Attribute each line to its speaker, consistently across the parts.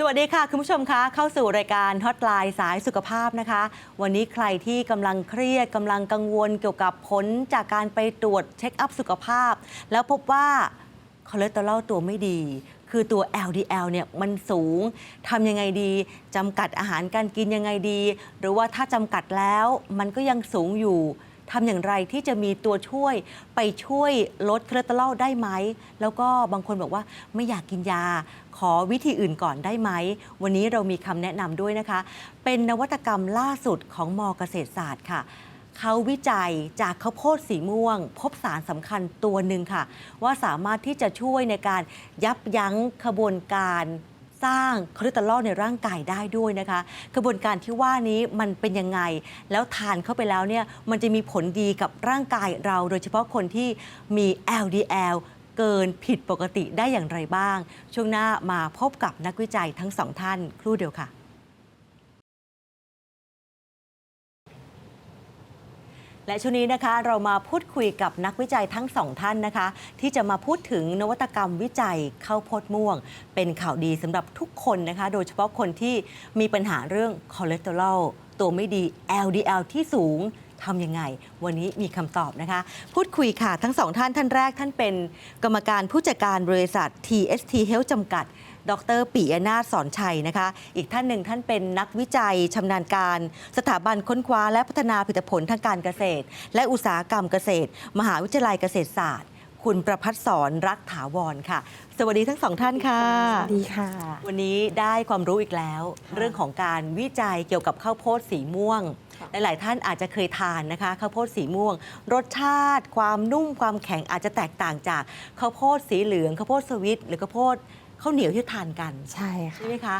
Speaker 1: สวัสดีค่ะ คุณผู้ชมคะเข้าสู่รายการฮอตไลน์สายสุขภาพนะคะ วันนี้ใครที่กำลังเครียดกำลังกังวลเกี่ยวกับผลจากการไปตรวจเช็คอัพสุขภาพ แล้วพบว่าคอเลสเตอรอลตัวไม่ดี คือตัว LDL เนี่ยมันสูงทำยังไงดีจำกัดอาหารการกินยังไงดี หรือว่าถ้าจำกัดแล้วมันก็ยังสูงอยู่ ทำอย่างไรที่จะมีตัวช่วยไปช่วยลดคอเลสเตอรอลได้ไหม แล้วก็บางคนบอกว่าไม่อยากกินยา ขอวิธีอื่นก่อนได้ไหม วันนี้เรามีคำแนะนำด้วยนะคะ เป็นนวัตกรรมล่าสุดของมอเกษตรศาสตร์ค่ะเขาวิจัยจากข้าวโพดสีม่วง พบสารสำคัญตัวหนึ่งค่ะ ว่าสามารถที่จะช่วยในการยับยั้งขบวนการ สร้างคอเลสเตอรอลในร่างกายได้ด้วยนะคะ กระบวนการที่ว่านี้มันเป็นยังไง แล้วทานเข้าไปแล้วเนี่ยมันจะมีผลดีกับร่างกายเรา โดยเฉพาะคนที่มี LDL เกินผิดปกติได้อย่างไรบ้าง ช่วงหน้ามาพบกับนักวิจัยทั้งสองท่านครู่เดียวค่ะ และช่วงนี้นะคะเรามาพูดคุยกับนักวิจัยทั้งสองท่านนะคะ ที่จะมาพูดถึงนวัตกรรมวิจัยข้าวโพดม่วง เป็นข่าวดีสำหรับทุกคนนะคะ โดยเฉพาะคนที่มีปัญหาเรื่องคอเลสเตอรอลตัวไม่ดี LDL ที่สูงทำยังไง วันนี้มีคำตอบนะคะ พูดคุยค่ะ ทั้งสองท่านท่านแรกท่านเป็นกรรมการผู้จัดการบริษัท TST Health จำกัด ดรปิยนาถสอนชัยนะคะ อีกท่านหนึ่งท่านเป็นนักวิจัยชำนาญการ สถาบันค้นคว้าและพัฒนาผลิตผลทางการเกษตร และอุตสาหกรรมเกษตร มหาวิทยาลัยเกษตรศาสตร์ คุณประพัฒสอนรักถาวรค่ะ สวัสดีทั้งสองท่านค่ะ
Speaker 2: สวัสดีค่ะ
Speaker 1: วันนี้ได้ความรู้อีกแล้ว
Speaker 2: ค่ะ
Speaker 1: เรื่องของการวิจัยเกี่ยวกับข้าวโพดสีม่วง
Speaker 2: ค่ะ
Speaker 1: หลาย ๆ ท่านอาจจะเคยทานนะคะข้าวโพดสีม่วง รสชาติ ความนุ่มความแข็งอาจจะแตกต่างจากข้าวโพดสีเหลืองข้าวโพดสวิตหรือข้าวโพด ข้าวเหนียวที่ทานกัน
Speaker 2: ใช่ค่ะ
Speaker 1: ใช่ไหมคะ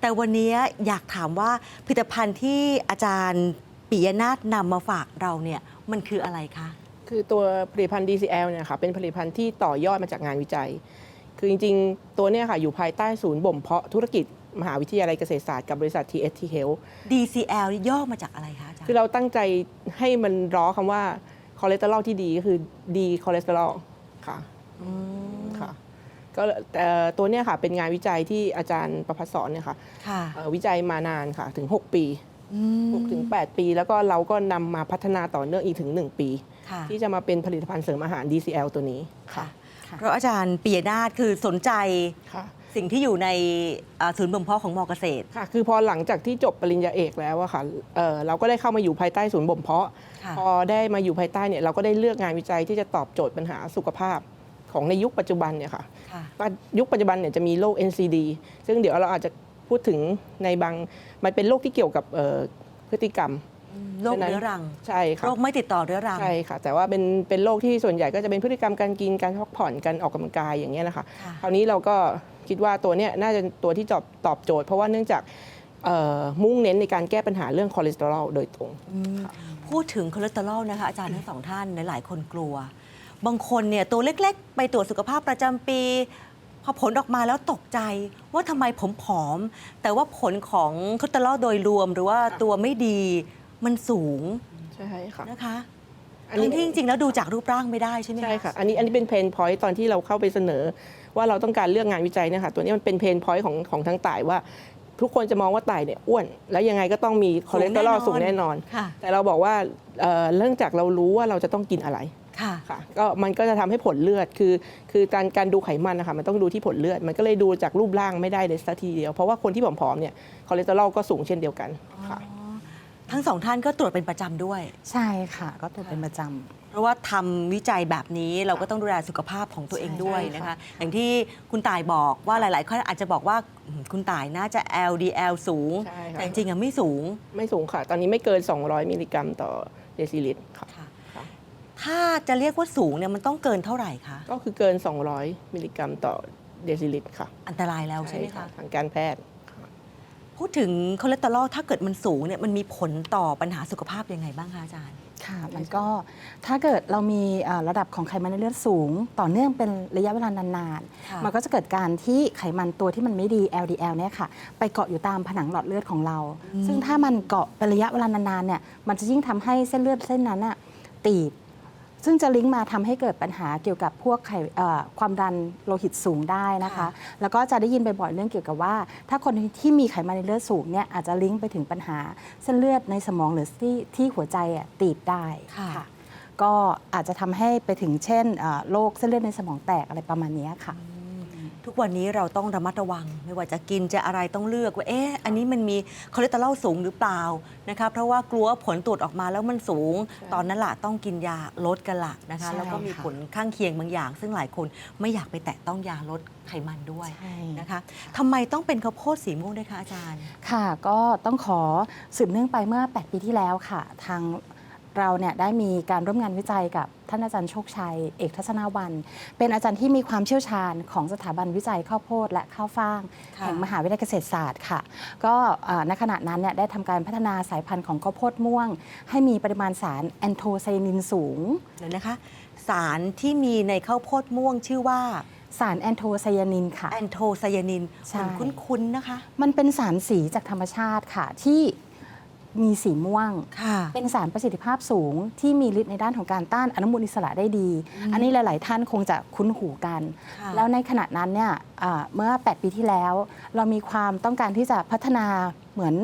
Speaker 1: แต่วันนี้อยากถามว่าผลิตภัณฑ์ที่อาจารย์ปิยนาถนำมาฝากเราเนี่ยมันคืออะไรคะ
Speaker 3: คือตัวผลิตภัณฑ์ DCL เนี่ยค่ะเป็นผลิตภัณฑ์ที่ต่อยอดมาจากงานวิจัย คือจริงๆ ตัวเนี่ยค่ะอยู่ภายใต้ศูนย์บ่มเพาะธุรกิจมหาวิทยาลัยเกษตรศาสตร์กับบริษัท TST Health
Speaker 1: DCL ย่อมาจากอะไรคะอาจารย์
Speaker 3: คือเราตั้งใจให้มันล้อคำว่าคอเลสเตอรอลที่ดีก็คือดีคอเลสเตอรอลค่ะ
Speaker 1: อืม
Speaker 3: ค่ะ ก็แต่ตัวเนี่ยค่ะเป็นงานวิจัยที่อาจารย์ประพัฒสอนเนี่ยค่ะ
Speaker 1: ค่ะ
Speaker 3: เอ่อวิจัยมานานค่ะถึง 6 ปี
Speaker 1: อืม
Speaker 3: 6ถึง8ปี แล้วก็เราก็นำมาพัฒนาต่อเนื่องอีกถึง 1 ปี
Speaker 1: ค่ะ
Speaker 3: ที่จะมาเป็นผลิตภัณฑ์เสริมอาหาร DCL ตัวนี้
Speaker 1: ค่ะ
Speaker 2: ค่ะ
Speaker 1: เพราะอาจารย์ปิยนาถคือสนใจ
Speaker 3: ค่ะ
Speaker 1: สิ่งที่อยู่ในอ่าศูนย์บ่มเพาะของมอเกษตร
Speaker 3: ค่ะ คือพอหลังจากที่จบปริญญาเอกแล้วอะค่ะเอ่อเราก็ได้เข้ามาอยู่ภายใต้ศูนย์บ่มเพาะ
Speaker 1: ค่ะ
Speaker 3: พอได้มาอยู่ภายใต้เนี่ยเราก็ได้เลือกงานวิจัยที่จะตอบโจทย์ปัญหาสุขภาพ ของในยุคปัจจุบันเนี่ยค่ะ
Speaker 1: ค่ะ
Speaker 3: ยุคปัจจุบันเนี่ยจะมีโรค NCD ซึ่งเดี๋ยวเราอาจจะพูดถึงในบางมันเป็นโรคที่เกี่ยวกับเอ่อพฤติกรรม
Speaker 1: โรค
Speaker 3: ฉะนั้น
Speaker 1: เรื้อรัง
Speaker 3: ใช่ค่ะ
Speaker 1: โรคไม่ติดต่อเรื้อรัง
Speaker 3: ใช่ค่ะ แต่ว่าเป็นเป็นโรคที่ส่วนใหญ่ก็จะเป็นพฤติกรรมการกินการพักผ่อนการออกกำลังกายอย่างเงี้ยนะคะ
Speaker 1: ค่ะ
Speaker 3: คราวนี้เราก็คิดว่าตัวเนี้ยน่าจะตัวที่ตอบตอบโจทย์ เพราะว่าเนื่องจากเอ่อมุ่งเน้นในการแก้ปัญหาเรื่องคอเลสเตอรอลโดยตรง
Speaker 1: อืมพูดถึงคอเลสเตอรอลนะคะอาจารย์ทั้งสองท่านหลายๆคนกลัว บางคนเนี่ยตัวเล็กๆ ไปตรวจสุขภาพประจำปี พอผลออกมาแล้วตกใจว่าทำไมผมผอม แต่ว่าผลของคอเลสเตอรอลโดยรวมหรือว่า
Speaker 3: ค่ะ
Speaker 1: ตัวไม่ดีมันสูง
Speaker 3: ใช่ค่ะ
Speaker 1: นะคะ
Speaker 3: อันนี้
Speaker 1: ทั้งที่จริงๆแล้วดูจากรูปร่างไม่ได้ใช่ไหม
Speaker 3: ใช่ค่ะ อันนี้อันนี้เป็นเพนพอยต์ตอนที่เราเข้าไปเสนอ ว่าเราต้องการเลือกงานวิจัยเนี่ยค่ะตัวนี้มันเป็นเพนพอยต์ของของทั้งต่ายว่า ทุกคนจะมองว่าต่ายเนี่ยอ้วน แล้วยังไงก็ต้องมีคอเลสเตอรอลสูงแน่นอน
Speaker 1: ค่ะ
Speaker 3: แต่เราบอกว่าเอ่อเนื่องจากเรารู้ว่าเราจะต้องกินอะไร
Speaker 1: ค่ะ
Speaker 3: ค่ะก็มันก็จะทำให้ผลเลือดคือ คือการการดูไขมันนะคะมันต้องดูที่ผลเลือด มันก็เลยดูจากรูปร่างไม่ได้เลยสักทีเดียว เพราะว่าคนที่ผอมๆเนี่ยคอเลสเตอรอลก็สูงเช่นเดียวกันค่ะ
Speaker 1: ทั้งสองท่านก็ตรวจเป็นประจำด้วย
Speaker 2: ใช่ค่ะ ก็ตรวจเป็นประจ
Speaker 1: เพราะว่าทำวิจัยแบบนี้เราก็ต้องดูแลสุขภาพของตัวเองด้วย
Speaker 3: ใช่ค่ะ
Speaker 1: นะคะ อย่างที่คุณต่ายบอกว่าหลายๆคนอาจจะบอกว่าอืมคุณต่ายน่าจะ LDL สูง
Speaker 3: ใช่
Speaker 1: แต่
Speaker 3: ค่ะ
Speaker 1: จริงๆอะไม่สูง
Speaker 3: ไม่สูงค่ะ ตอนนี้ไม่เกิน 200 มิลลิกรัมต่อเดซิลิตรค่ะ
Speaker 1: ค่ะ
Speaker 3: ค่ะ
Speaker 1: ถ้าจะเรียกว่าสูงเนี่ยมันต้องเกินเท่าไหร่คะ
Speaker 3: ก็คือเกิน 200 มิลลิกรัมต่อเดซิลิตรค่ะ
Speaker 1: อันตรายแล้วใช่ไหมคะ
Speaker 3: ทางการแพทย์
Speaker 1: พูดถึงคอเลสเตอรอลถ้าเกิดมันสูงเนี่ยมันมีผลต่อปัญหาสุขภาพยังไงบ้างคะอาจารย์ำ
Speaker 2: ค่ะมันก็ถ้าเกิดเรามีเอ่อระดับของไขมันในเลือดสูง ต่อเนื่องเป็นระยะเวลานาน
Speaker 1: ค่ะ
Speaker 2: ๆ มันก็จะเกิดการที่ไขมันตัวที่มันไม่ดี LDL เนี่ยค่ะ ไปเกาะอยู่ตามผนังหลอดเลือดของเรา ซึ่งถ้ามันเกาะเป็นระยะเวลานานๆเนี่ยมันจะยิ่งทำให้เส้นเลือดเส้นนั้นอะตีบ ซึ่งจะลิงก์มาทำให้เกิดปัญหาเกี่ยวกับพวกไขเอ่อความดันโลหิตสูงได้นะคะ
Speaker 1: ค่ะ
Speaker 2: แล้วก็จะได้ยินบ่อยๆเรื่องเกี่ยวกับว่า ถ้าคนที่มีไขมันในเลือดสูงเนี่ยอาจจะลิงก์ไปถึงปัญหาเส้นเลือดในสมองหรือที่ที่หัวใจอะตีบได้
Speaker 1: ค่ะ
Speaker 2: ค่ะก็อาจจะทำให้ไปถึงเช่นเอ่อโรคเส้นเลือดในสมองแตกอะไรประมาณเนี้ยค่ะ
Speaker 1: ทุกวันนี้เราต้องระมัดระวัง ไม่ว่าจะกินจะอะไรต้องเลือกว่าเอ๊ะอันนี้มันมีคอเลสเตอรอลสูงหรือเปล่านะคะเพราะว่ากลัวผลตรวจออกมาแล้วมันสูง ตอนนั้นละต้องกินยาลดกันละนะคะ
Speaker 2: ใช่
Speaker 1: แล้วก็มี
Speaker 2: ค่ะ
Speaker 1: ผลข้างเคียงบางอย่าง ซึ่งหลายคนไม่อยากไปแตะต้องยาลดไขมันด้วย
Speaker 2: ใช่
Speaker 1: นะคะทำไมต้องเป็นข้าวโพดสีม่วงด้วยคะอาจารย์
Speaker 2: ค่ะ ก็ต้องขอสืบเนื่องไปเมื่อ 8 ปีที่แล้วค่ะ ทาง เราเนี่ยได้มีการร่วมงานวิจัยกับท่านอาจารย์โชคชัย เอกทัศนาวัน เป็นอาจารย์ที่มีความเชี่ยวชาญของสถาบันวิจัยข้าวโพดและข้าวฟ่าง
Speaker 1: ค่ะ
Speaker 2: แห่งมหาวิทยาลัยเกษตรศาสตร์ค่ะ ก็เอ่อณขณะนั้นเนี่ยได้ทำการพัฒนาสายพันธุ์ของข้าวโพดม่วง ให้มีปริมาณสารแอนโทไซยานินสูง
Speaker 1: เดี๋ยวนะคะ สารที่มีในข้าวโพดม่วงชื่อว่า
Speaker 2: สารแอนโทไซยานินค่ะ
Speaker 1: แอนโทไซยานิน
Speaker 2: ใช่
Speaker 1: คุณคุ้นๆนะคะ
Speaker 2: มันเป็นสารสีจากธรรมชาติค่ะ ที่ มีสีม่วง
Speaker 1: ค่ะ
Speaker 2: เป็นสารประสิทธิภาพสูงที่มีฤทธิ์ในด้านของการต้านอนุมูลอิสระได้ดี อันนี้หลาย ๆ ท่านคงจะคุ้นหูกัน
Speaker 1: ค่ะ
Speaker 2: แล้วในขณะนั้นเนี่ยอ่าเมื่อ 8 ปีที่แล้ว เรามีความต้องการที่จะพัฒนาเหมือน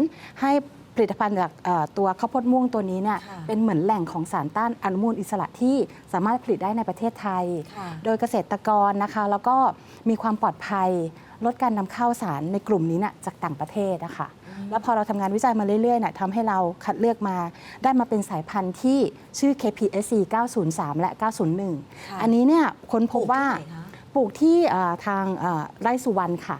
Speaker 2: ให้ผลิตภัณฑ์จากเอ่อตัวข้าวโพดม่วงตัวนี้เนี่ย
Speaker 1: ค่ะ
Speaker 2: เป็นเหมือนแหล่งของสารต้านอนุมูลอิสระที่สามารถผลิตได้ในประเทศไทย
Speaker 1: ค่ะ
Speaker 2: โดยเกษตรกรนะคะ แล้วก็มีความปลอดภัยลดการนำเข้าสารในกลุ่มนี้นะจากต่างประเทศนะคะ แล้วพอเราทำงานวิจัยมาเรื่อยๆเนี่ยทำให้เราคัดเลือกมาได้มาเป็นสายพันธุ์ที่ชื่อ KPSC 903 และ 901 อันนี้เนี่ยค้นพบว่า
Speaker 1: ปลูกที่ไหนคะ
Speaker 2: ปลูกที่อ่าทางอ่าไร่สุวรรณค่ะ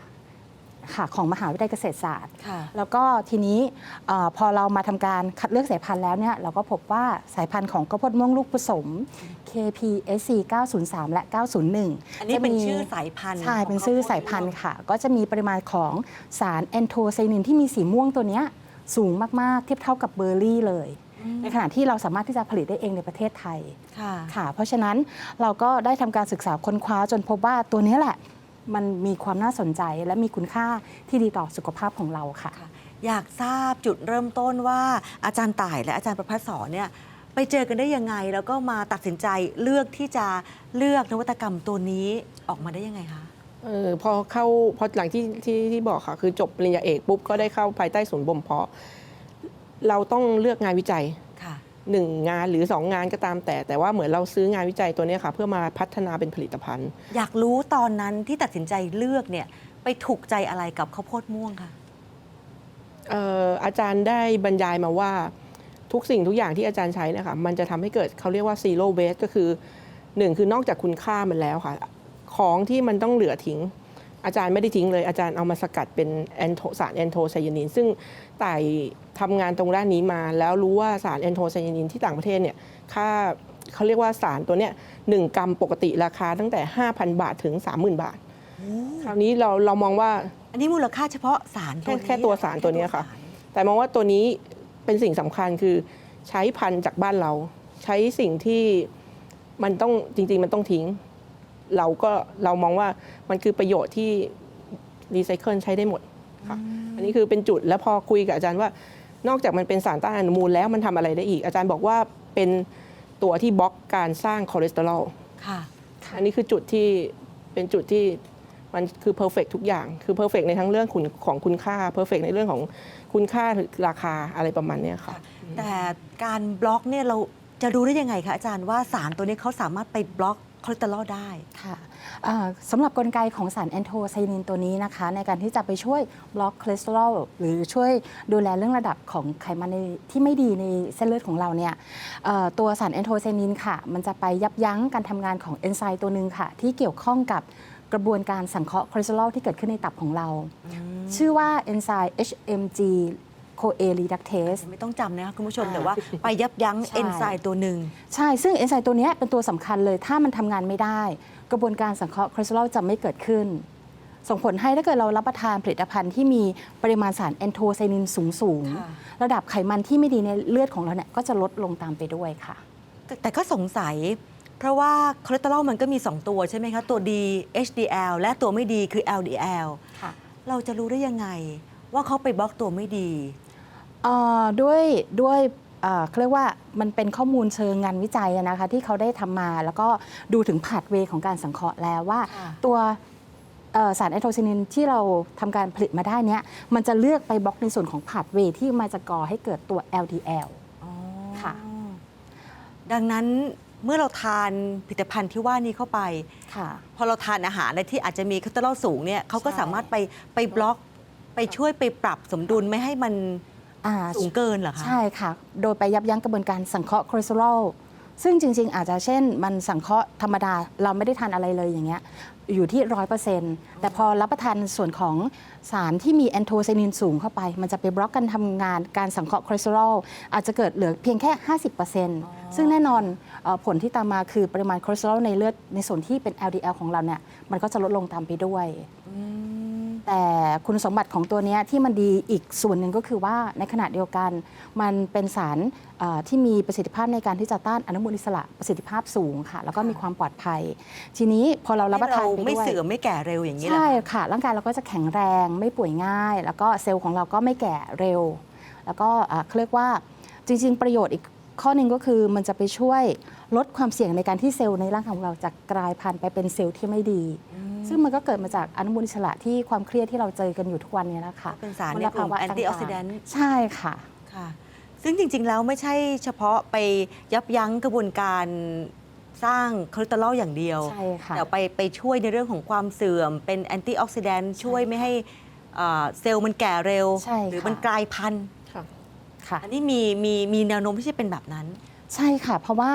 Speaker 2: ค่ะของมหาวิทยาลัยเกษตรศาสตร์
Speaker 1: ค่ะ
Speaker 2: แล้วก็ทีนี้เออพอเรามาทำการคัดเลือกสายพันธุ์แล้วเนี่ยเราก็พบว่าสายพันธุ์ของข้าวโพดม่วงลูกผสม KPSC 903 และ 901
Speaker 1: อันนี้เป็น
Speaker 2: จะมี
Speaker 1: ชื่อสายพันธุ์
Speaker 2: ใช่
Speaker 1: ของ
Speaker 2: เป็นชื่อ
Speaker 1: ข้วโพด
Speaker 2: สายพันธุ์
Speaker 1: ม่วง
Speaker 2: ค่ะ ก็จะมีปริมาณของสารแอนโทไซยานินที่มีสีม่วงตัวเนี้ยสูงมาก ๆ เทียบเท่ากับเบอร์รี่เลย ในขณะที่เราสามารถที่จะผลิตได้เองในประเทศไทย
Speaker 1: ค่ะ
Speaker 2: ค่ะ เพราะฉะนั้นเราก็ได้ทำการศึกษาค้นคว้าจนพบว่าตัวนี้แหละ มันมีความน่าสนใจและมีคุณค่าที่ดีต่อสุขภาพของเราค่ะ
Speaker 1: ค่ะ อยากทราบจุดเริ่มต้นว่าอาจารย์ต่ายและอาจารย์ประพัฒสอนเนี่ยไปเจอกันได้ยังไง แล้วก็มาตัดสินใจเลือกที่จะเลือกนวัตกรรมตัวนี้ออกมาได้ยังไงคะ
Speaker 3: เออพอเข้าพอหลังที่ที่ที่บอกค่ะ คือจบปริญญาเอกปุ๊บก็ได้เข้าภายใต้ศูนย์บ่มเพาะ เราต้องเลือกงานวิจัย
Speaker 1: ค่ะ
Speaker 3: หนึ่งงานหรือสองงานก็ตามแต่ แต่ว่าเหมือนเราซื้องานวิจัยตัวเนี้ยค่ะ เพื่อมาพัฒนาเป็นผลิตภัณฑ์
Speaker 1: อยากรู้ตอนนั้นที่ตัดสินใจเลือกเนี่ยไปถูกใจอะไรกับข้าวโพดม่วงคะ
Speaker 3: เอ่ออาจารย์ได้บรรยายมาว่าทุกสิ่งทุกอย่างที่อาจารย์ใช้เนะคะมันจะทำให้เกิดเขาเรียกว่า zero waste ก็คือหนึ่งคือนอกจากคุณค่ามันแล้วค่ะ ของที่มันต้องเหลือทิ้ง อาจารย์ไม่ได้ทิ้งเลย อาจารย์เอามาสกัดเป็นแอนโทสารแอนโทไซยานิน ซึ่งต่าย ทำงานตรงด้านนี้มา แล้วรู้ว่าสารแอนโทไซยานินที่ต่างประเทศเนี่ยค่าเขาเรียกว่าสารตัวเนี้ยหนึ่งกรัมปกติราคาตั้งแต่ 5,000 บาทถึง 30,000 บาท คราวนี้เราเรามองว่า
Speaker 1: อันนี้มูลค่าเฉพาะสารตัวนี้
Speaker 3: แค่แค่ตัวสารตัวเนี้ยค่ะ
Speaker 1: แสาร
Speaker 3: แต่มองว่าตัวนี้เป็นสิ่งสำคัญคือใช้พันธุ์จากบ้านเรา ใช้สิ่งที่มันต้องจริง ๆ มันต้องทิ้ง เราก็เรามองว่ามันคือประโยชน์ที่รีไซเคิลใช้ได้หมดค่ะอันนี้คือเป็นจุดแล้วพอคุยกับอาจารย์ว่า นอกจากมันเป็นสารต้านอนุมูลแล้วมันทำอะไรได้อีก อาจารย์บอกว่าเป็นตัวที่บล็อกการสร้างคอเลสเตอรอล
Speaker 1: ค่ะ
Speaker 3: อันนี้คือจุดที่เป็นจุดที่มันคือเพอร์เฟกทุกอย่าง คือเพอร์เฟกในทั้งเรื่องคุณของคุณค่าเพอร์เฟกในเรื่องของคุณค่าหรือราคาอะไรประมาณเนี้ยค่ะ
Speaker 1: แต่การบล็อกเนี่ยเราจะรู้ได้ยังไงคะอาจารย์ว่าสารตัวนี้เขาสามารถไปบล็อก คอเลสเตอรอลได้
Speaker 2: ค่ะอ่าสำหรับกลไกของสารแอนโทไซยานินตัวนี้นะคะ ในการที่จะไปช่วยบล็อกคอเลสเตอรอลหรือช่วยดูแลเรื่องระดับของไขมันในที่ไม่ดีในเส้นเลือดของเราเนี่ยเอ่อตัวสารแอนโทไซยานินค่ะ มันจะไปยับยั้งการทำงานของเอนไซม์ตัวหนึ่งค่ะ ที่เกี่ยวข้องกับกระบวนการสังเคราะห์คอเลสเตอรอลที่เกิดขึ้นในตับของเรา ชื่อว่าเอนไซม์ HMG CoA reductase
Speaker 1: ไม่ต้องจำนะคะคุณผู้ชม
Speaker 2: อ่า
Speaker 1: แต่ว่าไปยับยั้ง
Speaker 2: ใช่
Speaker 1: เอนไซม์ตัวหนึ่ง
Speaker 2: ใช่ ซึ่งเอนไซม์ตัวเนี้ยเป็นตัวสำคัญเลย ถ้ามันทำงานไม่ได้ กระบวนการสังเคราะห์คอเลสเตอรอลจะไม่เกิดขึ้น ส่งผลให้ถ้าเกิดเรารับประทานผลิตภัณฑ์ที่มีปริมาณสารแอนโทไซยานินสูงสูงๆ
Speaker 1: ค่ะ
Speaker 2: ระดับไขมันที่ไม่ดีในเลือดของเราเนี่ยก็จะลดลงตามไปด้วยค่ะ
Speaker 1: แต่แต่ก็สงสัยเพราะว่าคอเลสเตอรอลมันก็มี 2 ตัวใช่ไหมคะ ตัวดี HDL และตัวไม่ดีคือ LDL
Speaker 2: ค่ะ
Speaker 1: เราจะรู้ได้ยังไงว่าเขาไปบล็อกตัวไม่ดี
Speaker 2: เอ่อด้วยด้วยเอ่อเขาเรียกว่ามันเป็นข้อมูลเชิงงานวิจัยอะนะคะที่เขาได้ทำมาแล้วก็ดูถึงผาดเวย์ของการสังเคราะห์แล้วว่า
Speaker 1: ค่ะ
Speaker 2: ตัวเอ่อสารแอนโทไซนินที่เราทำการผลิตมาได้เนี้ยมันจะเลือกไปบล็อกในส่วนของผาดเวย์ที่มาจะก่อให้เกิดตัว LDL
Speaker 1: อ๋อ
Speaker 2: ค่ะ
Speaker 1: ดังนั้นเมื่อเราทานผลิตภัณฑ์ที่ว่านี้เข้าไป
Speaker 2: ค่ะ
Speaker 1: พอเราทานอาหารอะไรที่อาจจะมีคอเลสเตอรอลสูงเนี่ยเขาก็
Speaker 2: ใช่
Speaker 1: สามารถไปไปบล็อก ไปช่วยไปปรับสมดุลไม่ให้มัน
Speaker 2: อ่า
Speaker 1: สูงเกินเหรอคะ
Speaker 2: ใช่ค่ะ โดยไปยับยั้งกระบวนการสังเคราะห์คอเลสเตอรอล ซึ่งจริง ๆ อาจจะเช่น มันสังเคราะห์ธรรมดาเราไม่ได้ทานอะไรเลยอย่างเงี้ยอยู่ที่ร้อยเปอร์เซ็นต์แต่พอรับประทานส่วนของสารที่มีแอนโทไซนินสูงเข้าไป มันจะไปบล็อกการทำงานการสังเคราะห์คอเลสเตอรอลอาจจะเกิดเหลือเพียงแค่ 50%ซึ่งแน่นอนเออผลที่ตามมาคือปริมาณคอเลสเตอรอลในเลือดในส่วนที่เป็น LDL ของเราเนี่ยมันก็จะลดลงตามไปด้วย
Speaker 1: อืม
Speaker 2: แต่คุณสมบัติของตัวเนี้ยที่มันดีอีกส่วนหนึ่งก็คือว่าในขณะเดียวกัน มันเป็นสารเอ่อที่มีประสิทธิภาพในการที่จะต้านอนุมูลอิสระประสิทธิภาพสูงค่ะ แล้วก็มีความปลอดภัย ทีนี้พอเรารับประทานไป
Speaker 1: ไม่
Speaker 2: ด้วย
Speaker 1: เสื่อมไม่แก่เร็วอย่างนี้เหรอ
Speaker 2: ใช่
Speaker 1: คะ
Speaker 2: ค่ะ ร่างกายเราก็จะแข็งแรงไม่ป่วยง่าย แล้วก็เซลล์ของเราก็ไม่แก่เร็ว แล้วก็อะเขาเรียกว่าจริง ๆ ประโยชน์อีกข้อหนึ่งก็คือมันจะไปช่วย ลดความเสี่ยงในการที่เซลล์ในร่างกายของเราจะกลายพันธุ์ไปเป็นเซลล์ที่ไม่ดี ซึ่งมันก็เกิดมาจากอนุมูลอิสระที่ความเครียดที่เราเจอกันอยู่ทุกวันเนี้นะคะ
Speaker 1: เป็นสารใน
Speaker 2: ล
Speaker 1: กลุ่ม
Speaker 2: ภาวะ
Speaker 1: แอนตี้ออกซิแดน
Speaker 2: ต่าง
Speaker 1: ต์
Speaker 2: ๆใช่ค่ะ
Speaker 1: ค่ะซึ่งจริง ๆ แล้วไม่ใช่เฉพาะไปยับยั้งกระบวนการสร้างคอเลสเตอรอลอย่างเดียว
Speaker 2: ใช่ค่ะ
Speaker 1: แต่ไปไปช่วยในเรื่องของความเสื่อม เป็นแอนตี้ออกซิแดนต์ช่วยไม่ให้เอ่อเซลล์มันแก่เร็ว
Speaker 2: ใช่
Speaker 1: หรือ
Speaker 2: ค่ะ
Speaker 1: มันกลายพันธุ์
Speaker 3: ค่ะ
Speaker 2: ค่ะ
Speaker 1: อันนี้มีมีมีแนวโน้มที่จะเป็นแบบนั้น
Speaker 2: ใช่ค่ะ เพราะว่า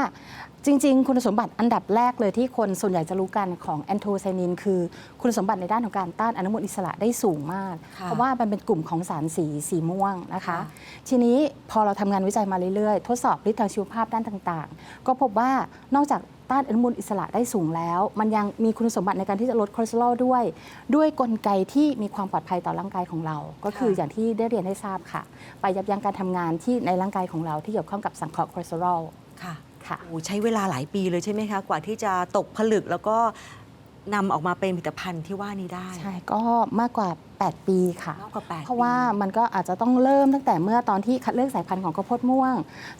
Speaker 2: จริง ๆ คุณสมบัติอันดับแรกเลยที่คนส่วนใหญ่จะรู้กันของแอนโทไซนิน คือคุณสมบัติในด้านของการต้านอนุมูลอิสระได้สูงมาก
Speaker 1: ค่ะ
Speaker 2: เพราะว่ามันเป็นกลุ่มของสารสีสีม่วงนะคะ
Speaker 1: ค่ะ
Speaker 2: ทีนี้พอเราทำงานวิจัยมาเรื่อยๆ ทดสอบฤทธิ์ทางชีวภาพด้านต่างๆ ก็พบว่านอกจาก ต้านอนุมูลอิสระได้สูงแล้ว มันยังมีคุณสมบัติในการที่จะลดคอเลสเตอรอลด้วย ด้วยกลไกที่มีความปลอดภัยต่อร่างกายของเรา ก็คืออย่างที่ได้เรียนให้ทราบค่ะ ไปยับยั้งการทำงานที่ในร่างกายของเราที่เกี่ยวข้องกับสังเคราะห์คอเลสเตอรอล
Speaker 1: ค่ะ
Speaker 2: ค่ะ
Speaker 1: โอ้ใช้เวลาหลายปีเลยใช่ไหมคะ กว่าที่จะตกผลึกแล้วก็นำออกมาเป็นผลิตภัณฑ์ที่ว่านี้ได้
Speaker 2: ใช่ ก็มากกว่า 8 ปีค่ะ
Speaker 1: มากกว่าแปด
Speaker 2: เพราะว่า
Speaker 1: ปี
Speaker 2: มันก็อาจจะต้องเริ่มตั้งแต่เมื่อตอนที่คัดเลือกสายพันธุ์ของข้าวโพดม่วง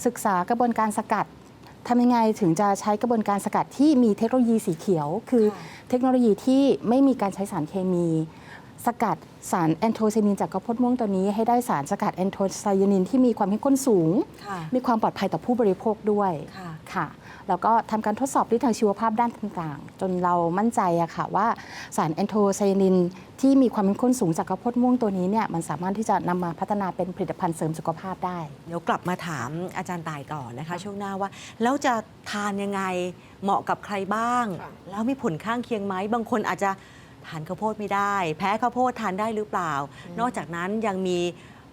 Speaker 2: ศึกษากระบวนการสกัด ทำยังไงถึงจะใช้กระบวนการสกัดที่มีเทคโนโลยีสีเขียว คือเทคโนโลยีที่ไม่มีการใช้สารเคมี สกัดสารแอนโทไซนินจากข้าวโพดม่วงตัวนี้ ให้ได้สารสกัดแอนโทไซนินที่มีความเข้มข้นสูง
Speaker 1: ค่ะ
Speaker 2: มีความปลอดภัยต่อผู้บริโภคด้วย
Speaker 1: ค่ะ
Speaker 2: ค่ะ แล้วก็ทำการทดสอบด้วยทางชีวภาพด้านต่างๆ จนเรามั่นใจอะค่ะว่าสารแอนโทไซนินที่มีความเข้มข้นสูงจากข้าวโพดม่วงตัวนี้เนี่ยมันสามารถที่จะนำมาพัฒนาเป็นผลิตภัณฑ์เสริมสุขภาพได้
Speaker 1: เดี๋ยวกลับมาถามอาจารย์ต่ายต่อนะคะ ช่วงหน้าว่า แล้วจะทานยังไงเหมาะกับใครบ้าง
Speaker 3: ค่ะ
Speaker 1: แล้วมีผลข้างเคียงไหมบางคนอาจจะทานข้าวโพดไม่ได้ แพ้ข้าวโพดทานได้หรือเปล่า นอกจากนั้นยังมี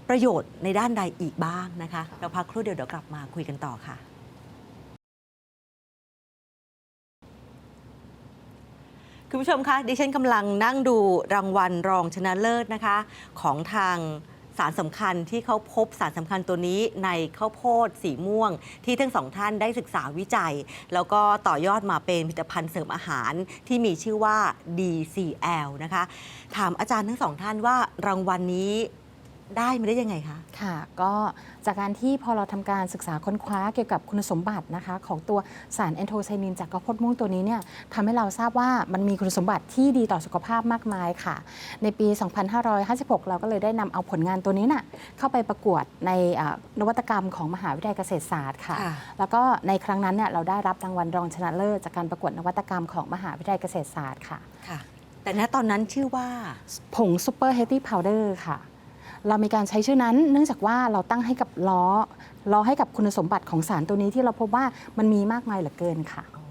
Speaker 1: ประโยชน์ในด้านใดอีกบ้างนะคะ เราพักครู่เดียวเดี๋ยวกลับมาคุยกันต่อค่ะ คุณผู้ชมคะดิฉันกำลังนั่งดูรางวัลรองชนะเลิศนะคะ ของทางสารสำคัญที่เขาพบสารสำคัญตัวนี้ในข้าวโพดสีม่วง ที่ทั้งสองท่านได้ศึกษาวิจัย แล้วก็ต่อยอดมาเป็นผลิตภัณฑ์เสริมอาหารที่มีชื่อว่า DCL นะคะ ถามอาจารย์ทั้งสองท่านว่ารางวัลนี้ ได้มาได้ยังไงคะ
Speaker 2: ค่ะ ก็จากการที่พอเราทำการศึกษาค้นคว้าเกี่ยวกับคุณสมบัตินะคะ ของตัวสารแอนโทไซนินจากข้าวโพดม่วงตัวนี้เนี่ยทำให้เราทราบว่ามันมีคุณสมบัติที่ดีต่อสุขภาพมากมายค่ะ ในปี 2556 เราก็เลยได้นำเอาผลงานตัวนี้น่ะเข้าไปประกวดในอ่านวัตกรรมของมหาวิทยาลัยเกษตรศาสตร์ค่ะ
Speaker 1: ค่ะ
Speaker 2: แล้วก็ในครั้งนั้นเนี่ยเราได้รับรางวัลรองชนะเลิศจากการประกวดนวัตกรรมของมหาวิทยาลัยเกษตรศาสตร์ค่ะ
Speaker 1: ค่ะ แต่ณตอนนั้นชื่อว่า
Speaker 2: ผงซูเปอร์เฮดดี้พาวเดอร์ค่ะ เรามีการใช้ชื่อนั้น เนื่องจากว่าเราตั้งให้กับล้อล้อให้กับคุณสมบัติของสารตัวนี้ที่เราพบว่ามันมีมากมายเหลือเกินค่ะ
Speaker 1: อ๋อ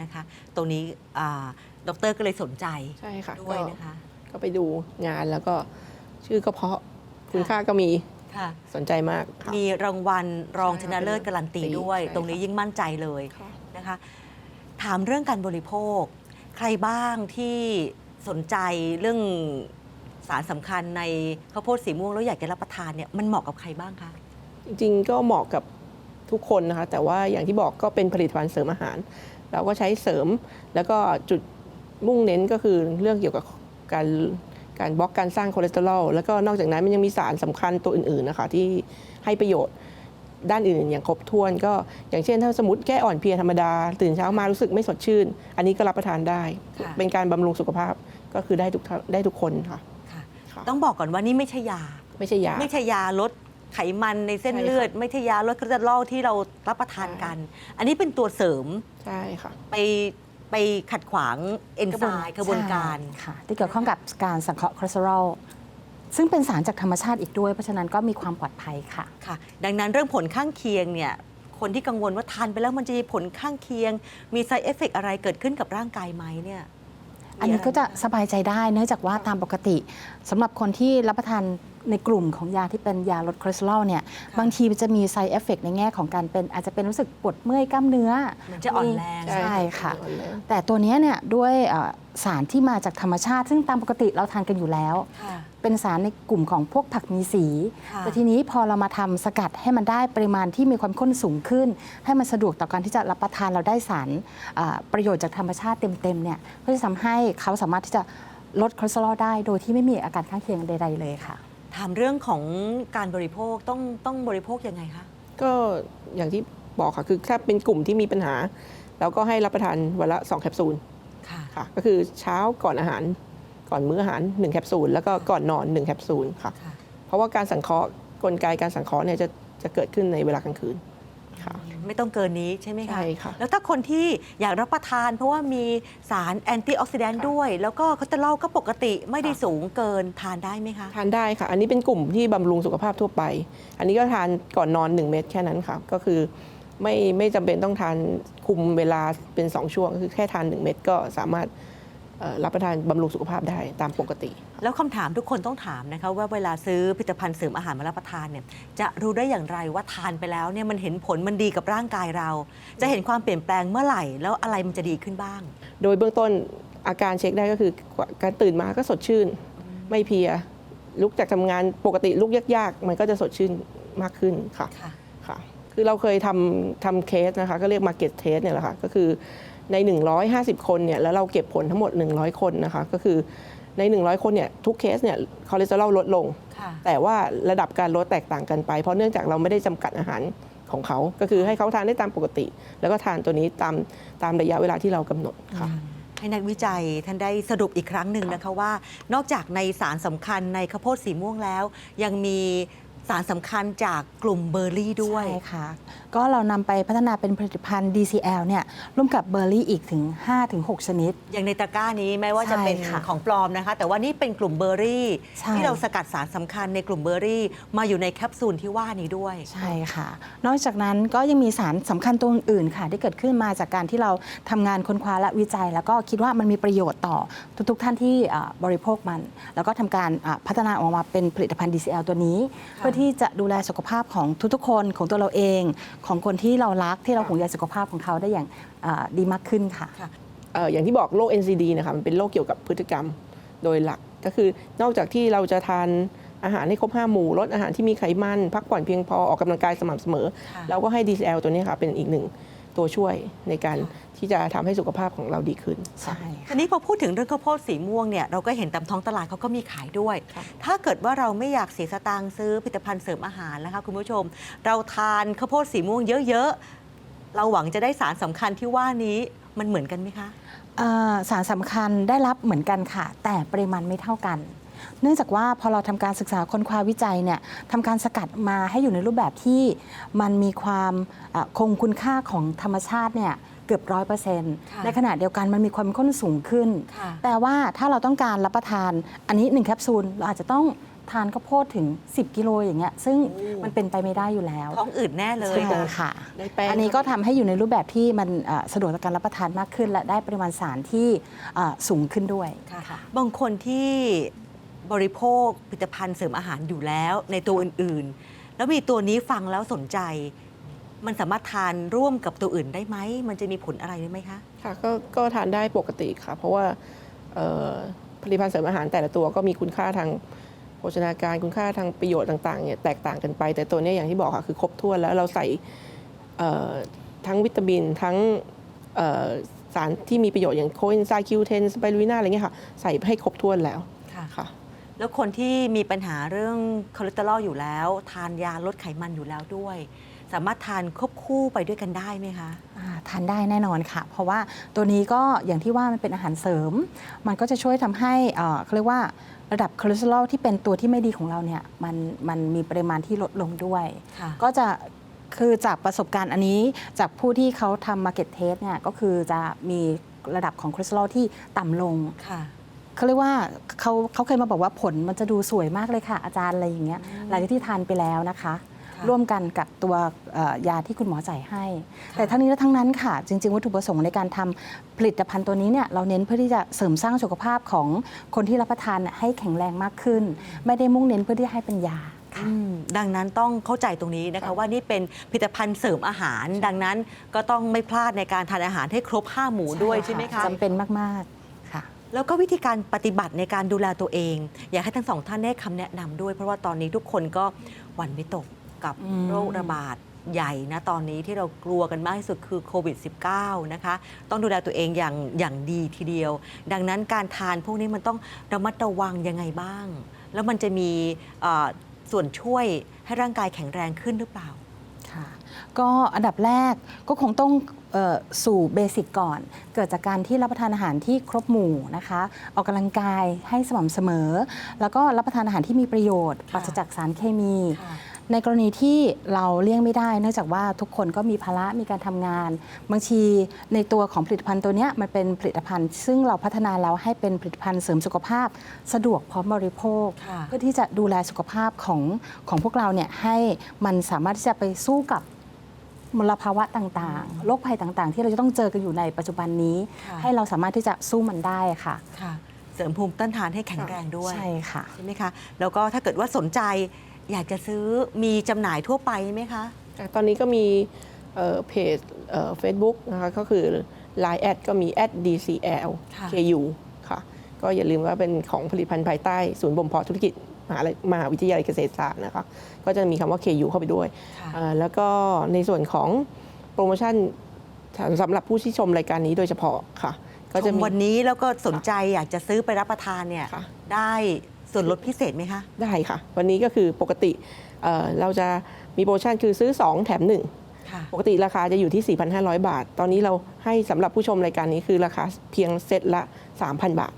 Speaker 1: นะคะ ตรงนี้อ่าดอกเตอรก็เลยสนใจ
Speaker 3: ใช่ค่ะ
Speaker 1: ด้วย
Speaker 3: ก็
Speaker 1: นะคะ
Speaker 3: ก็ไปดูงานแล้วก็ชื่อก็เพราะคุณค่าก็มี
Speaker 1: ค่ะ
Speaker 3: สนใจมากค่ะ
Speaker 1: มีรางวัลรองช
Speaker 3: ใช่
Speaker 1: นะ
Speaker 3: ค่ะ
Speaker 1: เลิศการันตี
Speaker 3: ใช่
Speaker 1: ด้วย
Speaker 3: ค่ะ
Speaker 1: ตรงนี้ยิ่งมั่นใจเลย
Speaker 3: ค่ะ
Speaker 1: นะคะ ถามเรื่องการบริโภค ใครบ้างที่สนใจเรื่อง สารสำคัญในข้าวโพดสีม่วงแล้วอยากจะรับประทานเนี่ยมันเหมาะกับใครบ้างคะ
Speaker 3: จริงๆก็เหมาะกับทุกคนนะคะ แต่ว่าอย่างที่บอกก็เป็นผลิตภัณฑ์เสริมอาหาร เราก็ใช้เสริม แล้วก็จุดมุ่งเน้นก็คือเรื่องเกี่ยวกับการการบล็อกการสร้างคอเลสเตอรอลแล้วก็นอกจากนั้นมันยังมีสารสำคัญตัวอื่นๆนะคะที่ให้ประโยชน์ด้านอื่นอย่างครบถ้วน ก็อย่างเช่น ถ้าสมมติแค่อ่อนเพลียธรรมดา ตื่นเช้ามารู้สึกไม่สดชื่น อันนี้ก็รับประทานได้
Speaker 1: ค่ะ
Speaker 3: เป็นการบำรุงสุขภาพก็คือได้ทุกท่าได้ทุกคนค่ะ
Speaker 1: ค่ะ
Speaker 3: ค่ะ
Speaker 1: ต้องบอกก่อนว่านี่ไม่ใช่ยา
Speaker 3: ไม่ใช่ยา
Speaker 1: ไม่ใช่ยาลดไขมันในเส้น
Speaker 3: ใช่ค่ะ
Speaker 1: เลือด ไม่ใช่ยาลดคอเลสเตอรอลที่เรารับประทานกัน อันนี้เป็นตัวเสริม
Speaker 3: ใช่ค่ะ
Speaker 1: ไปไปขัดขวางเอนไซม์กระบวนการ
Speaker 2: ใช่ค่ะที่เกี่ยวข้องกับการสังเคราะห์คอเลสเตอรอลซึ่งเป็นสารจากธรรมชาติอีกด้วย เพราะฉะนั้นก็มีความปลอดภัยค่ะ
Speaker 1: ค่ะ ดังนั้นเรื่องผลข้างเคียงเนี่ยคนที่กังวลว่าทานไปแล้วมันจะมีผลข้างเคียง มี side effect อะไรเกิดขึ้นกับร่างกายไหมเนี่ย
Speaker 2: อันนี้ก็จะสบายใจได้เนื่องจากว่าตามปกติสำหรับคนที่รับประทานในกลุ่มของยาที่เป็นยาลดคอเลสเตอรอลเนี่ยบางทีมันจะมี side effect ในแง่ของการเป็นอาจจะเป็นรู้สึกปวดเมื่อยกล้ามเนื้อ
Speaker 1: มันจะอ่อนแรง
Speaker 2: ใช่ค่ะ
Speaker 3: อ่อนแรง
Speaker 2: แต่ตัวเนี้ยเนี่ยด้วยเอ่อสารที่มาจากธรรมชาติ ซึ่งตามปกติเราทานกันอยู่แล้ว
Speaker 1: ค่ะ
Speaker 2: เป็นสารในกลุ่มของพวกผักมีสี
Speaker 1: ค่ะ
Speaker 2: แต่ทีนี้พอเรามาทำสกัดให้มันได้ปริมาณที่มีความข้นสูงขึ้น ให้มันสะดวกต่อการที่จะรับประทานเราได้สารอ่าประโยชน์จากธรรมชาติเต็มๆเนี่ยก็จะทำให้เขาสามารถที่จะลดคอเลสเตอรอลได้โดยที่ไม่มีอาการข้างเคียงใด ๆ เลยค่ะ
Speaker 1: ถามเรื่องของการบริโภคต้องต้องบริโภคยังไงคะ
Speaker 3: ก็อย่างที่บอกค่ะคือถ้าเป็นกลุ่มที่มีปัญหา เราก็ให้รับประทานวันละ 2 แคปซูล
Speaker 1: ค่ะ
Speaker 3: ค่ะก็คือเช้าก่อนอาหาร ก่อนมื้ออาหาร1แคปซูลแล้วก็ก่อนนอน1แคปซูลค่ะ
Speaker 1: ค่ะ
Speaker 3: เพราะว่าการสังเคราะห์กลไกการสังเคราะห์เนี่ยจะจะเกิดขึ้นในเวลากลางคืนค่ะ
Speaker 1: ไม่ต้องเกินนี้ใช่ไหมคะ
Speaker 3: ใช่ค่ะ
Speaker 1: แล้วถ้าคนที่อยากรับประทาน เพราะว่ามีสารแอนตี้ออกซิแดนต์
Speaker 3: ค่ะ
Speaker 1: ด้วย แล้วก็คอเลสเตอรอลก็ปกติไม่ได้
Speaker 3: ค่ะ
Speaker 1: สูงเกินทานได้ไหมคะ
Speaker 3: ทานได้ค่ะ อันนี้เป็นกลุ่มที่บำรุงสุขภาพทั่วไป อันนี้ก็ทานก่อนนอน 1 เม็ดแค่นั้นค่ะ ก็คือไม่ไม่จำเป็นต้องทานคุมเวลาเป็น 2 ช่วงคือแค่ทาน 1 เม็ดก็สามารถเอ่อ รับประทานบำรุงสุขภาพได้ตามปกติ
Speaker 1: แล้วคำถามทุกคนต้องถามนะคะว่าเวลาซื้อผลิตภัณฑ์เสริมอาหารมารับประทานเนี่ยจะรู้ได้อย่างไรว่าทานไปแล้วเนี่ยมันเห็นผลมันดีกับร่างกายเรา จะเห็นความเปลี่ยนแปลงเมื่อไหร่ แล้วอะไรมันจะดีขึ้นบ้าง
Speaker 3: โดยเบื้องต้นอาการเช็คได้ก็คือการตื่นมาก็สดชื่น ไม่เพลียลุกจากทำงานปกติลุกยากๆ มันก็จะสดชื่นมากขึ้นค่ะ
Speaker 1: ค่ะ
Speaker 3: ค่ะคือเราเคยทำทำเคสนะคะ ก็เรียก Market Test เนี่ยแหละค่ะ ก็คือ ใน 150 คนเนี่ยแล้วเราเก็บผลทั้งหมด 100 คนนะคะก็คือใน 100 คนเนี่ยทุกเคสเนี่ยคอเลสเตอรอลลดลง
Speaker 1: ค่ะ
Speaker 3: แต่ว่าระดับการลดแตกต่างกันไป เพราะเนื่องจากเราไม่ได้จำกัดอาหารของเขา ก็คือให้เขาทานได้ตามปกติ แล้วก็ทานตัวนี้ตามตามระยะเวลาที่เรากำหนดค่ะ
Speaker 1: ให้นักวิจัยท่านได้สรุปอีกครั้งหนึ่งนะคะว่า นอกจากในสารสำคัญในข้าวโพดสีม่วงแล้ว ยังมี สารสำคัญจากกลุ่มเบอร์รี่ด้วย
Speaker 2: ใช่ค่ะ ก็เรานำไปพัฒนาเป็นผลิตภัณฑ์ DCL เนี่ยร่วมกับเบอร์รี่อีกถึง 5-6 ชนิด
Speaker 1: อย่างในตะกร้านี้แม้ว่าจะ
Speaker 2: ใช่
Speaker 1: เป็น
Speaker 2: ค่ะ
Speaker 1: ของปลอมนะคะ แต่ว่านี่เป็นกลุ่มเบอร์รี่
Speaker 2: ใช่
Speaker 1: ที่เราสกัดสารสำคัญในกลุ่มเบอร์รี่ มาอยู่ในแคปซูลที่ว่านี้ด้วย
Speaker 2: ใช่ค่ะ นอกจากนั้นก็ยังมีสารสำคัญตัวอื่นๆค่ะ ที่เกิดขึ้นมาจากการที่เราทำงานค้นคว้าและวิจัย แล้วก็คิดว่ามันมีประโยชน์ต่อทุกๆท่านที่อ่าบริโภคมัน แล้วก็ทำการอ่าพัฒนาออกมาเป็นผลิตภัณฑ์ DCL ตัวนี้ เพื่อที่จะดูแลสุขภาพของทุกๆ คนของตัวเราเอง ของคนที่เรารักที่เราห่วงใยสุขภาพของเขาได้อย่างอ่าดีมากขึ้นค่ะ
Speaker 3: เอ่ออย่างที่บอกโรค NCD นะคะมันเป็นโรคเกี่ยวกับพฤติกรรมโดยหลักก็คือนอกจากที่เราจะทานอาหารให้ครบห้าหมู่ลดอาหารที่มีไขมัน พักผ่อนเพียงพอออกกำลังกายสม่ำเสมอ
Speaker 1: ค่ะ
Speaker 3: เราก็ให้ DCL ตัวนี้ค่ะเป็นอีกหนึ่ง ตัวช่วยในการที่จะทำให้สุขภาพของเราดีขึ้น
Speaker 2: ใช่
Speaker 1: ทีนี้พอพูดถึงเรื่องข้าวโพดสีม่วงเนี่ยเราก็เห็นตามท้องตลาดเขาก็มีขายด้วย
Speaker 3: ค่ะ
Speaker 1: ถ้าเกิดว่าเราไม่อยากเสียสตางค์ซื้อผลิตภัณฑ์เสริมอาหารนะคะคุณผู้ชม เราทานข้าวโพดสีม่วงเยอะๆ เราหวังจะได้สารสำคัญที่ว่านี้มันเหมือนกันไหมคะ
Speaker 2: อ่าสารสำคัญได้รับเหมือนกันค่ะ แต่ปริมาณไม่เท่ากัน เนื่องจากว่าพอเราทำการศึกษาค้นคว้าวิจัยเนี่ยทำการสกัดมาให้อยู่ในรูปแบบที่มันมีความอ่าคงคุณค่าของธรรมชาติเนี่ยเกือบร้อยเปอร์เซ็นต์
Speaker 1: ค่ะ
Speaker 2: ในขณะเดียวกันมันมีความข้นสูงขึ้น
Speaker 1: ค่ะ
Speaker 2: แต่ว่าถ้าเราต้องการรับประทานอันนี้1แคปซูลเราอาจจะต้องทานข้าวโพดถึง 10 กิโลอย่างเงี้ยซึ่ง
Speaker 1: โอ้
Speaker 2: มันเป็นไปไม่ได้อยู่แล้ว
Speaker 1: ท้องอืดแน่เลย
Speaker 2: ใช่ค่ะ
Speaker 3: ได้แป้ง
Speaker 2: อันนี้ก็ทำให้อยู่ในรูปแบบที่มันเอ่อสะดวกต่อการรับประทานมากขึ้น และได้ปริมาณสารที่เอ่อสูงขึ้นด้วย
Speaker 1: ค่ะบางคนที่ บริโภคผลิตภัณฑ์เสริมอาหารอยู่แล้วในตัวอื่นๆ แล้วมีตัวนี้ฟังแล้วสนใจ มันสามารถทานร่วมกับตัวอื่นได้ไหม มันจะมีผลอะไรได้ไหมคะ
Speaker 3: ค่ะก็ก็ทานได้ปกติค่ะ เพราะว่าเอ่อผลิตภัณฑ์เสริมอาหารแต่ละตัวก็มีคุณค่าทางโภชนาการคุณค่าทางประโยชน์ต่างๆเนี่ยแตกต่างกันไป แต่ตัวเนี้ยอย่างที่บอกค่ะคือครบถ้วนแล้วเราใส่เอ่อทั้งวิตามินทั้งเอ่อสารที่มีประโยชน์อย่างโคเอนไซม์คิวเทนสไปรูลิน่าอะไรเงี้ยค่ะใส่ให้ครบถ้วนแล้ว
Speaker 1: ค่ะ
Speaker 3: ค่ะ
Speaker 1: แล้วคนที่มีปัญหาเรื่องคอเลสเตอรอลอยู่แล้ว ทานยาลดไขมันอยู่แล้วด้วย สามารถทานควบคู่ไปด้วยกันได้ไหมคะ
Speaker 2: อ่าทานได้แน่นอนค่ะ เพราะว่าตัวนี้ก็อย่างที่ว่ามันเป็นอาหารเสริม มันก็จะช่วยทำให้เอ่อเขาเรียกว่าระดับคอเลสเตอรอลที่เป็นตัวที่ไม่ดีของเราเนี่ยมันมันมีปริมาณที่ลดลงด้วย
Speaker 1: ค่ะ
Speaker 2: ก็จะคือจากประสบการณ์อันนี้จากผู้ที่เขาทำ market test เนี่ยก็คือจะมีระดับของคอเลสเตอรอลที่ต่ำลง
Speaker 1: ค่ะ
Speaker 2: เขาเรียกว่าเขาเขาเคยมาบอกว่าผลมันจะดูสวยมากเลยค่ะ อาจารย์อะไรอย่างเงี้ยหลังจากที่ทานไปแล้วนะคะ
Speaker 1: ค่ะ
Speaker 2: ร่วมกันกับตัวเอ่อยาที่คุณหมอจ่ายให้ แต่ทั้งนี้และทั้งนั้นค่ะ จริง ๆ วัตถุประสงค์ในการทำผลิตภัณฑ์ตัวนี้เนี่ยเราเน้นเพื่อที่จะเสริมสร้างสุขภาพของคนที่รับประทานน่ะให้แข็งแรงมากขึ้น ไม่ได้มุ่งเน้นเพื่อที่ให้เป็นยาค่ะ
Speaker 1: อืมดังนั้นต้องเข้าใจตรงนี้นะคะว่านี่เป็นผลิตภัณฑ์เสริมอาหาร ดังนั้นก็ต้องไม่พลาดในการทานอาหารให้ครบ 5 หมู่ด้วยใช่ไหมคะ
Speaker 2: จำเป็นมากๆค่ะ
Speaker 1: แล้วก็วิธีการปฏิบัติในการดูแลตัวเอง อยากให้ทั้งสองท่านได้คำแนะนำด้วย เพราะว่าตอนนี้ทุกคนก็หวั่นวิตกกับ
Speaker 2: อืม
Speaker 1: โรคระบาดใหญ่นะตอนนี้ที่เรากลัวกันมากที่สุดคือโควิด -19 นะคะ ต้องดูแลตัวเองอย่างอย่างดีทีเดียว ดังนั้นการทานพวกนี้มันต้องระมัดระวังยังไงบ้าง แล้วมันจะมีเอ่อส่วนช่วยให้ร่างกายแข็งแรงขึ้นหรือเปล่า
Speaker 2: ค่ะก็อันดับแรกก็คงต้องเอ่อ สู่เบสิกก่อน เกิดจากการที่รับประทานอาหารที่ครบหมู่นะคะ ออกกำลังกายให้สม่ำเสมอ แล้วก็รับประทานอาหารที่มีประโยชน์
Speaker 1: ค่ะ
Speaker 2: ปราศจากสารเคมี
Speaker 1: ค่ะ
Speaker 2: ในกรณีที่เราเลี่ยงไม่ได้ เนื่องจากว่าทุกคนก็มีภาระมีการทำงาน บางทีในตัวของผลิตภัณฑ์ตัวเนี้ยมันเป็นผลิตภัณฑ์ ซึ่งเราพัฒนาแล้วให้เป็นผลิตภัณฑ์เสริมสุขภาพ สะดวกพร้อมบริโภค
Speaker 1: ค่ะ
Speaker 2: เพื่อที่จะดูแลสุขภาพของของพวกเราเนี่ยให้มันสามารถที่จะไปสู้กับ มลภาวะต่างๆ โรคภัยต่างๆ ที่เราจะต้องเจอกันอยู่ในปัจจุบันนี้
Speaker 1: ค่ะ
Speaker 2: ให้เราสามารถที่จะสู้มันได้ค่ะ
Speaker 1: ค่ะ เสริมภูมิต้านทานให้แข็งแรงด้วย
Speaker 2: ใช่ค่ะ
Speaker 1: ใช่ไหมคะ แล้วก็ถ้าเกิดว่าสนใจอยากจะซื้อมีจำหน่ายทั่วไปไหมคะ
Speaker 3: แต่ตอนนี้ก็มีเอ่อเพจเฟซบุ๊กนะคะก็คือ Line แอดก็มี @dcl
Speaker 1: ค่ะ
Speaker 3: ku ค่ะ ก็อย่าลืมว่าเป็นของผลิตภัณฑ์ภายใต้ศูนย์บ่มเพาะธุรกิจม หาลัยมหาวิทยาลัยเกษตรศาสตร์นะคะก็จะมีคำว่า ku เข้าไปด้วย
Speaker 1: ค่ะ
Speaker 3: เอ่อแล้วก็ในส่วนของโปรโมชั่นสำหรับผู้ที่ชมรายการนี้โดยเฉพาะค่ะ ก็จะ
Speaker 1: ชม
Speaker 3: มี
Speaker 1: วันนี้แล้วก็สนใจอยากจะซื้อไปรับประทานเนี่ย
Speaker 3: ค่ะ
Speaker 1: ได้ส่วนลดพิเศษไหมคะ
Speaker 3: ได้ค่ะ วันนี้ก็คือปกติเอ่อเราจะมีโปรโมชั่นคือซื้อ 2 แถม 1
Speaker 1: ค่ะ
Speaker 3: ปกติราคาจะอยู่ที่ 4,500 บาท ตอนนี้เราให้สำหรับผู้ชมรายการนี้คือราคาเพียงเซตละ 3,000 บาท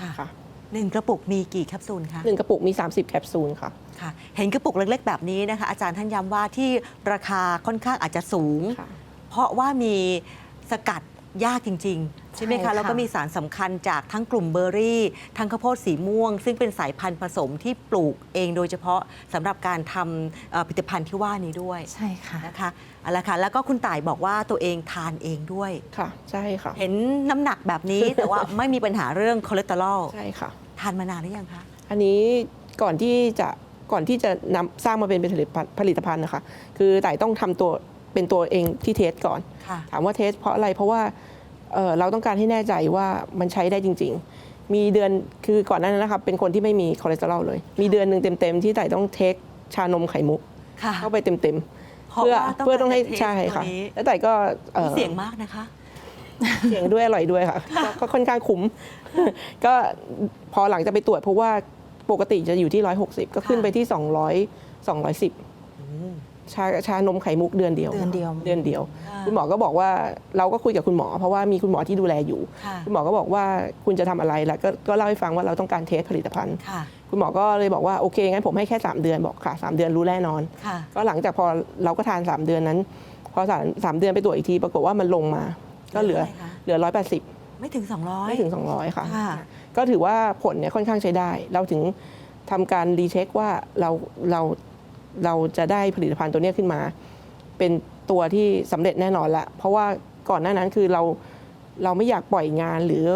Speaker 1: ค่ะ
Speaker 3: ค่ะ
Speaker 1: หนึ่งกระปุกมีกี่แคปซูลคะ
Speaker 3: หนึ่งกระปุกมี 30 แคปซูลค่ะ
Speaker 1: ค่ะ เห็นกระปุกเล็ก ๆ แบบนี้นะคะ อาจารย์ท่านย้ำว่าที่ราคาค่อนข้างอาจจะสูง
Speaker 3: ค่ะ
Speaker 1: เพราะว่ามีสกัด ยากจริง ๆ ใช่ไหม
Speaker 2: ใช่
Speaker 1: คะ
Speaker 2: ค่ะ
Speaker 1: แล้วก็มีสารสำคัญจากทั้งกลุ่มเบอร์รี่ ทั้งข้าวโพดสีม่วง ซึ่งเป็นสายพันธุ์ผสมที่ปลูกเองโดยเฉพาะสำหรับการทำเอ่อผลิตภัณฑ์ที่ว่านี้ด้วย
Speaker 2: ใช่ค่ะ
Speaker 1: นะคะเอาละค่ะแล้วก็คุณต่ายบอกว่าตัวเองทานเองด้วย
Speaker 3: ค่ะ ใช่ค่ะ
Speaker 1: เห็นน้ำหนักแบบนี้ แต่ว่าไม่มีปัญหาเรื่องคอเลสเตอรอล
Speaker 3: ใช่ค่ะ
Speaker 1: ทานมานานหรือยังคะ
Speaker 3: อันนี้ก่อนที่จะก่อนที่จะนำสร้างมาเป็นผลิตภัณฑ์ผลิตภัณฑ์นะคะ คือแต่ต้องทำตัว เป็นตัวเองที่เทสก่อน
Speaker 1: ค่ะ
Speaker 3: ถามว่าเทสเพราะอะไรเพราะว่าเอ่อเราต้องการให้แน่ใจว่ามันใช้ได้จริง ๆ มีเดือนคือก่อนหน้านั้นนะครับเป็นคนที่ไม่มีคอเลสเตอรอลเลย มีเดือนหนึ่งเต็มๆที่แต่ต้องเทคชานมไข่มุก
Speaker 1: ค่ะ
Speaker 3: เข้าไปเต็มๆ
Speaker 1: เพราะ
Speaker 3: เพื่อ
Speaker 1: ว่าต้อง
Speaker 3: เพื่อต้องให้
Speaker 1: การจะเทส
Speaker 3: ใช่ค่ะ
Speaker 1: ตัวนี้
Speaker 3: แล้วแต่ก็เอ่อ
Speaker 1: เสี่ยงมากนะคะ
Speaker 3: เสี่ยงด้วยอร่อยด้วยค่ะก็ก็ค่อนข้างคุ้ม ก็พอหลังจากไปตรวจเพราะว่าปกติจะอยู่ที่ 160 ก็ขึ้นไปที่ 200 210 ชาชานมไข่มุกเดือนเดียว
Speaker 2: เดือนเดียว
Speaker 3: เดือนเดียว
Speaker 1: อ่า
Speaker 3: คุณหมอก็บอกว่าเราก็คุยกับคุณหมอ เพราะว่ามีคุณหมอที่ดูแลอยู่
Speaker 1: ค่ะ
Speaker 3: คุณหมอก็บอกว่าคุณจะทำอะไรแล้วก็ก็เล่าให้ฟังว่าเราต้องการเทสผลิตภัณฑ์
Speaker 1: ค่ะ
Speaker 3: คุณหมอก็เลยบอกว่าโอเคงั้นผมให้แค่ 3 เดือนบอกค่ะ 3 เดือนรู้แน่นอน
Speaker 1: ค่ะ
Speaker 3: ก็หลังจากพอเราก็ทาน 3 เดือนนั้น พอสามสามเดือนไปตรวจอีกทีปรากฏว่ามันลงมา ก็เหลือ
Speaker 1: เหลือเท่าไหร่คะ
Speaker 3: เหลือ180
Speaker 1: ไม่ถึง 200
Speaker 3: ไม่ถึง 200 ค่ะ
Speaker 1: ค่ะ
Speaker 3: ก็ถือว่าผลเนี่ยค่อนข้างใช้ได้ เราถึงทำการรีเช็คว่าเราเรา เราจะได้ผลิตภัณฑ์ตัวเนี้ยขึ้นมา เป็นตัวที่สำเร็จแน่นอนละเพราะว่าก่อนหน้านั้นคือเราเราไม่อยากปล่อยงานหรือ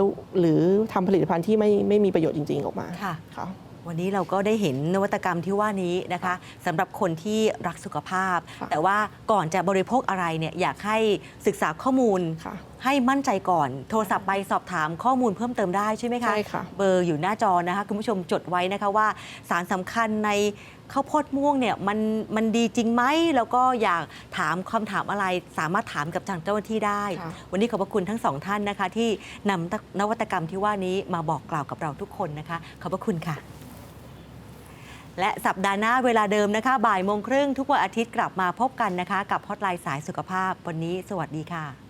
Speaker 3: หรือทำผลิตภัณฑ์ที่ไม่ไม่มีประโยชน์จริง ๆ ออกมา
Speaker 1: ค่ะ
Speaker 3: ค่ะ
Speaker 1: วันนี้เราก็ได้เห็นนวัตกรรมที่ว่านี้นะคะสำหรับคนที่รักสุขภาพ
Speaker 3: ค่ะ
Speaker 1: แต่ว่าก่อนจะบริโภคอะไรเนี่ยอยากให้ศึกษาข้อมูล
Speaker 3: ค่ะ
Speaker 1: ให้มั่นใจก่อน โทรศัพท์ไปสอบถามข้อมูลเพิ่มเติมได้ใช่ไหมคะ
Speaker 3: ใช่ค่ะ
Speaker 1: เบอร์อยู่หน้าจอนะคะคุณผู้ชมจดไว้นะคะว่า สารสำคัญใน ข้าวโพดม่วงเนี่ยมันมันดีจริงไหมแล้วก็อยากถามคำถามอะไรสามารถถามกับทางเจ้าหน้าที่ได้
Speaker 3: ค่ะ
Speaker 1: วันนี้ขอบพระคุณทั้งสองท่านนะคะ ที่นำนวัตกรรมที่ว่านี้มาบอกกล่าวกับเราทุกคนนะคะ ขอบพระคุณค่ะ และสัปดาห์หน้าเวลาเดิมนะคะ บ่ายโมงครึ่งทุกวันอาทิตย์กลับมาพบกันนะคะ กับฮอตไลน์สายสุขภาพวันนี้ สวัสดีค่ะ